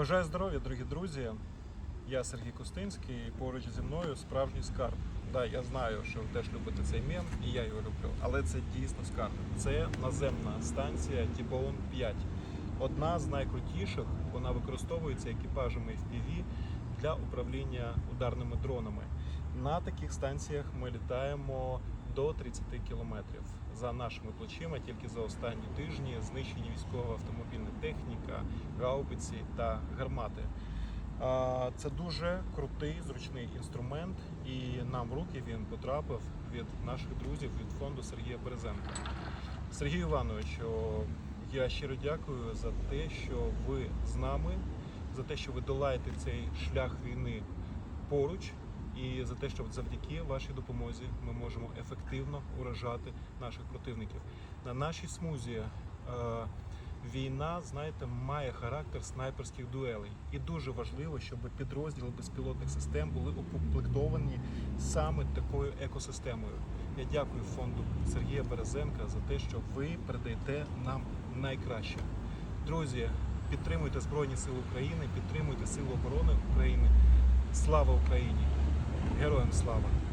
Бажаю здоров'я, дорогі друзі. Я Сергій Костинський і поруч зі мною справжній скарб. Да, я знаю, що ви теж любите цей мем, і я його люблю. Але це дійсно скарб. Це наземна станція T-Bone 5. Одна з найкрутіших. Вона використовується екіпажами FPV для управління ударними дронами. На таких станціях ми літаємо до 30 кілометрів. За нашими плечима тільки за останні тижні знищені військова автомобільна техніка, гаубиці та гармати. Це дуже крутий зручний інструмент, і нам в руки він потрапив від наших друзів від фонду Сергія Березенка. Сергію Івановичу, я щиро дякую за те, що ви з нами, за те, що ви долаєте цей шлях війни поруч, і за те, що завдяки вашій допомозі ми можемо ефективно уражати наших противників. На нашій смузі е, війна, знаєте, має характер снайперських дуелей. І дуже важливо, щоб підрозділи безпілотних систем були укомплектовані саме такою екосистемою. Я дякую фонду Сергія Березенка за те, що ви передаєте нам найкраще. Друзі, підтримуйте Збройні Сили України, підтримуйте Сили оборони України. Слава Україні! Слава!